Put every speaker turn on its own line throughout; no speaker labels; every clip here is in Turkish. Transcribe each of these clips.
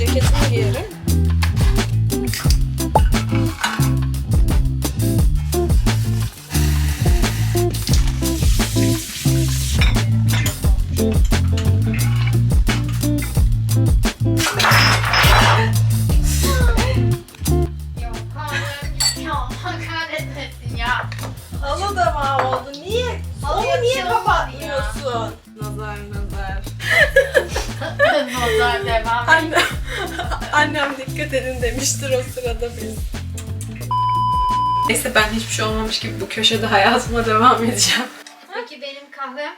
ceketimi giyerim. Edin demiştir o sırada biz. Neyse ben hiçbir şey olmamış gibi bu köşede hayatıma devam edeceğim.
Peki benim kahvem?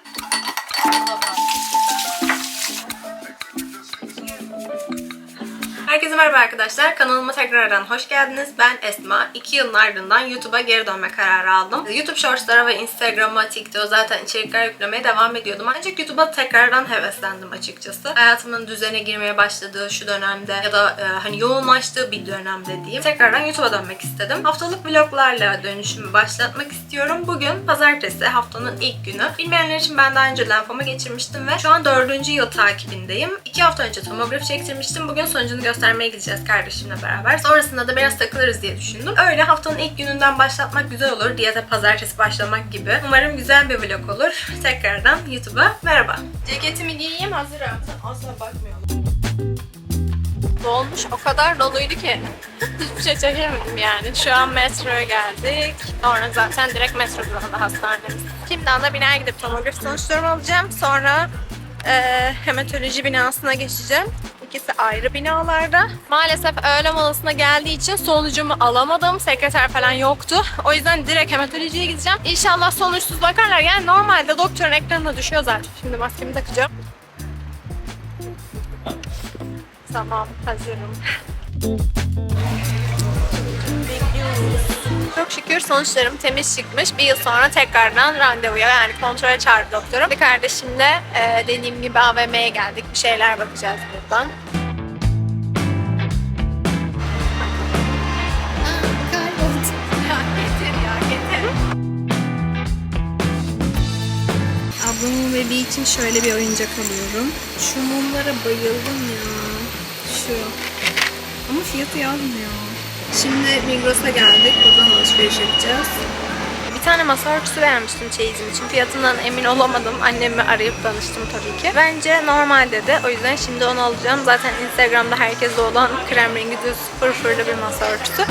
Herkese merhaba arkadaşlar. Kanalıma tekrardan hoş geldiniz. Ben Esma. 2 yılın ardından YouTube'a geri dönme kararı aldım. YouTube Shorts'lara ve Instagram'a, TikTok'a zaten içerikler yüklemeye devam ediyordum. Ancak YouTube'a tekrardan heveslendim açıkçası. Hayatımın düzene girmeye başladığı şu dönemde ya da e, hani yoğunlaştığı bir dönemde diyeyim. Tekrardan YouTube'a dönmek istedim. Haftalık vloglarla dönüşümü başlatmak istiyorum. Bugün pazartesi haftanın ilk günü. Bilmeyenler için ben daha önce lenfoma geçirmiştim ve şu an dördüncü yıl takibindeyim. İki hafta önce tomografi çektirmiştim. Bugün sonucunu göstermeye gideceğiz kardeşimle beraber. Sonrasında da biraz takılırız diye düşündüm. Öyle haftanın ilk gününden başlatmak güzel olur. Diyete pazartesi başlamak gibi. Umarım güzel bir vlog olur. Tekrardan YouTube'a merhaba. Ceketimi giyeyim hazırım. Asla bakmıyorsun. Dolmuş o kadar doluydu ki hiçbir şey çekemedim yani. Şu an metroya geldik. Sonra zaten direkt metro durağında hastanemiz. Şimdi ana binaya gidip tomografi sonuçlarımı alacağım. Sonra eee hematoloji binasına geçeceğim. İkisi ayrı binalarda. Maalesef öğle molasına geldiği için sonucumu alamadım. Sekreter falan yoktu. O yüzden direkt hematolojiye gideceğim. İnşallah sonuçsuz bakarlar. Yani normalde doktorun ekranına düşüyor zaten. Şimdi maskemi takacağım. Tamam, hazırım. Çok şükür sonuçlarım temiz çıkmış. Bir yıl sonra tekrardan randevuya yani kontrole çağırdı doktorum. Bir kardeşimle e, dediğim gibi AVM'ye geldik. Bir şeyler bakacağız buradan. Ablamın bebeği için şöyle bir oyuncak alıyorum. Şu mumlara bayıldım ya. Şu. Ama fiyatı yazmıyor. Şimdi Migros'a geldik. Buradan alışveriş yapacağız. Bir tane masa örtüsü beğenmiştim çeyizim için. Fiyatından emin olamadım. Annemi arayıp danıştım tabii ki. Bence normal dedi. O yüzden şimdi onu alacağım. Zaten Instagram'da herkeste olan krem rengi düz fırfırlı bir masa örtüsü.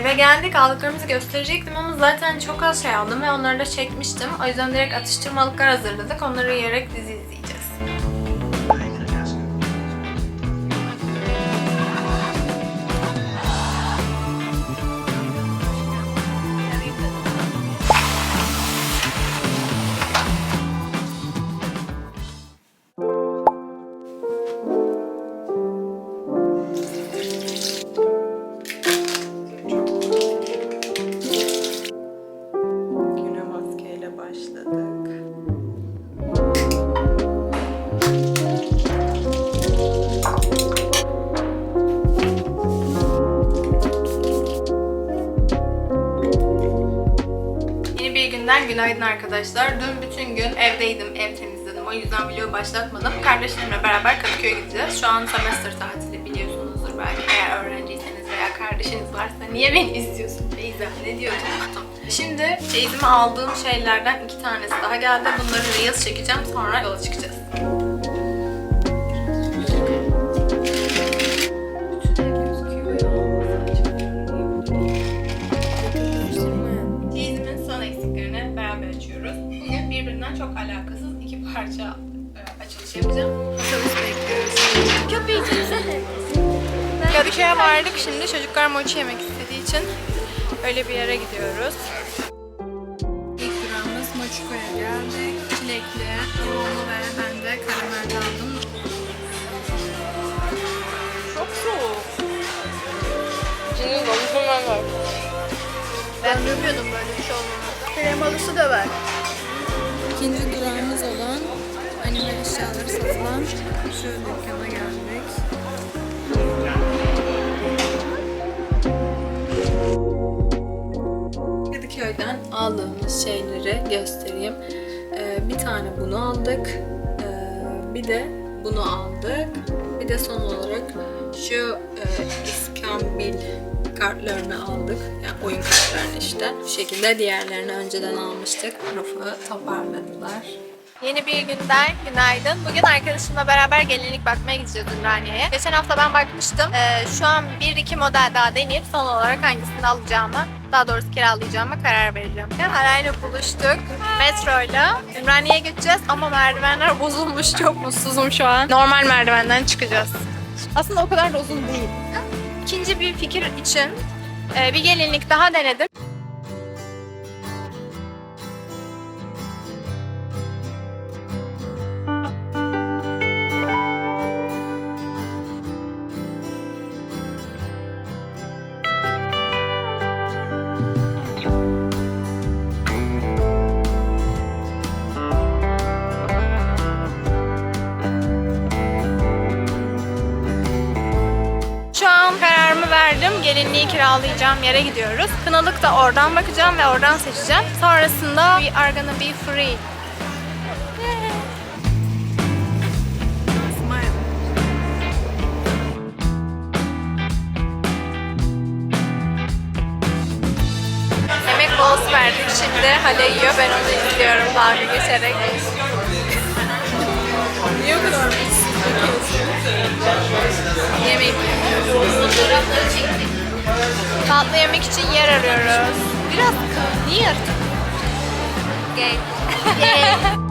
Eve geldik aldıklarımızı gösterecektim ama zaten çok az şey aldım ve onları da çekmiştim. O yüzden direkt atıştırmalıklar hazırladık. Onları yiyerek dizi izleyeceğiz. Günaydın arkadaşlar. Dün bütün gün evdeydim, ev temizledim. O yüzden video başlatmadım. Kardeşlerimle beraber Kadıköy'e gideceğiz. Şu an semester tatili biliyorsunuzdur belki. Eğer öğrenciyseniz veya kardeşiniz varsa niye beni izliyorsun Beyza? Ne diyordum? Şimdi çeyizime aldığım şeylerden iki tanesi daha geldi. Bunları Reels çekeceğim. Sonra yola çıkacağız. Vardık şimdi. Çocuklar mochi yemek istediği için öyle bir yere gidiyoruz. İlk durağımız Mochiko'ya geldik. Çilekli, limonlu ve ben de karamel aldım. Çok soğuk. Ben bilmiyordum böyle bir şey olmamı. Kremalısı da var. İkinci durağımız olan anime eşyaları satılan şu dükkana geldik. Aldığımız şeyleri göstereyim. Ee, bir tane bunu aldık. Ee, bir de bunu aldık. Bir de son olarak şu e, iskambil kartlarını aldık. Yani oyun kartlarını işte. Bu şekilde diğerlerini önceden almıştık. Rafı toparladılar. Yeni bir günden günaydın. Bugün arkadaşımla beraber gelinlik bakmaya gideceğiz Ümraniye'ye. Geçen hafta ben bakmıştım. Ee, şu an 1-2 model daha deneyip son olarak hangisini alacağımı Daha doğrusu kiralayacağıma karar vereceğim. Arayla buluştuk. Metroyla Ümraniye'ye gideceğiz ama merdivenler bozulmuş. Çok mutsuzum şu an. Normal merdivenden çıkacağız. Aslında o kadar da uzun değil. İkinci bir fikir için e, bir gelinlik daha denedim. Gelinliği kiralayacağım yere gidiyoruz. Kınalık da oradan bakacağım ve oradan seçeceğim. Sonrasında we are gonna be free. Yemek molası verdik. Şimdi Hale yiyor. Ben onu izliyorum dalga geçerek. Niye bu Tatlı yemek için yer arıyoruz. Biraz near. Gay. I'm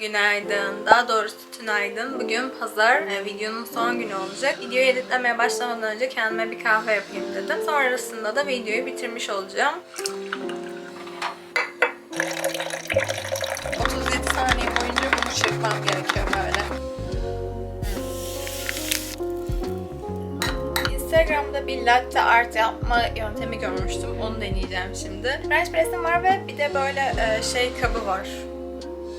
Günaydın. Daha doğrusu tünaydın. Bugün pazar. e, videonun son günü olacak. Videoyu editlemeye başlamadan önce kendime bir kahve yapayım dedim. Sonrasında da videoyu bitirmiş olacağım. 37 saniye boyunca bunu çırpmam gerekiyor böyle. Instagram'da bir latte art yapma yöntemi görmüştüm. Onu deneyeceğim şimdi. French press'im var ve bir de böyle e, şey kabı var.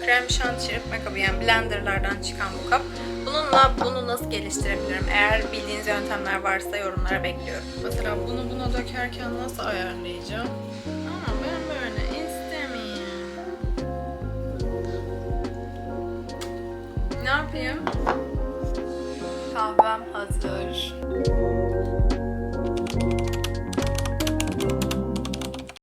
Krem şanti çırpma kabı yani blenderlardan çıkan bu kap. Bununla bunu nasıl geliştirebilirim? Eğer bildiğiniz yöntemler varsa yorumlara bekliyorum. Mesela bunu buna dökerken nasıl ayarlayacağım? Ama ben böyle istemiyorum. Ne yapayım? Kahvem hazır.